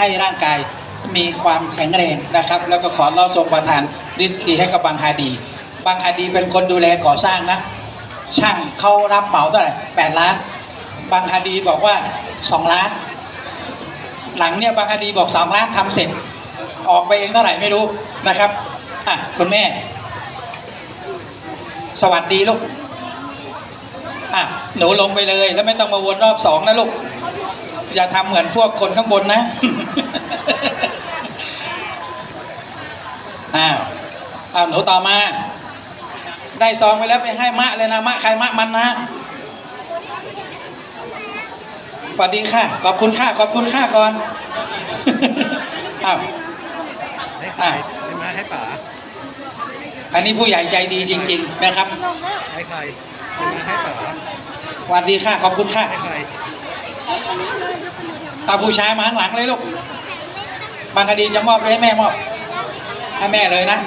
ให้ร่างกายมีความแข็งแรงนะครับ แล้วก็ขอเราทรงประทานริสกีให้กับบางฮาดี บางฮาดีเป็นคนดูแลก่อสร้างนะ ช่างเขารับเหมาเท่าไหร่แปดล้าน บางฮาดีบอกว่าสองล้าน หลังเนี่ยบางฮาดีบอกสองล้านทำเสร็จ ออกไปเองเท่าไหร่ไม่รู้นะครับอะคุณแม่ สวัสดีลูกอะหนูลงไปเลยแล้วไม่ต้องมาวนรอบสองนะลูก อย่าทำเหมือนพวกคนข้างบนนะ อ้าวอ้าวหนูต่อมา ได้ซองไปแล้วไปให้มะเลยนะ มะใครมะมันนะสวัสดีค่ะ ขอบคุณค่ะ ขอบคุณค่ะก่อน อ้าวให้ใครอะให้มาให้ป๋าอันนี้ผู้ใหญ่ใจดีจริง ๆ นะครับ ให้ใครให้มาให้ป๋าสวัสดีค่ะ ขอบคุณค่ะ ให้ใคร เอาผู้ชายมาข้างหลังเลยลูกบางคดีจะมอบให้แม่มอบให้แม่เลยนะ